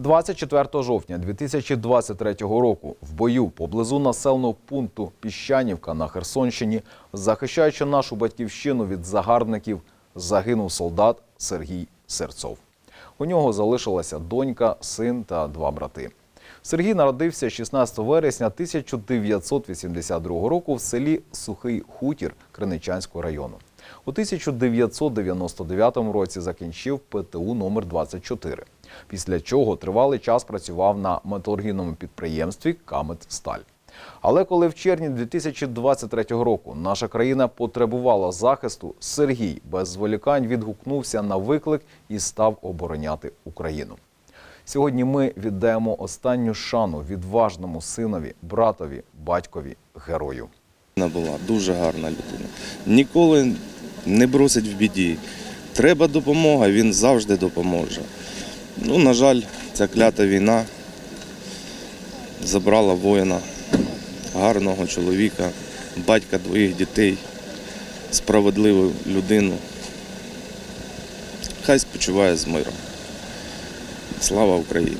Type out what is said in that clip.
24 жовтня 2023 року в бою поблизу населеного пункту Піщанівка на Херсонщині, захищаючи нашу батьківщину від загарбників, загинув солдат Сергій Серцов. У нього залишилася донька, син та два брати. Сергій народився 16 вересня 1982 року в селі Сухий Хутір Криничанського району. У 1999 році закінчив ПТУ номер 24 після чого тривалий час працював на металургійному підприємстві Камет-Сталь. Але коли в червні 2023 року наша країна потребувала захисту, Сергій без зволікань відгукнувся на виклик і став обороняти Україну. Сьогодні ми віддаємо останню шану відважному синові, братові, батькові, герою. Вона була дуже гарна людина. Ніколи не бросить в біді. Треба допомога, він завжди допоможе. Ну, на жаль, ця клята війна забрала воїна, гарного чоловіка, батька двоїх дітей, справедливу людину. Хай спочиває з миром. Слава Україні!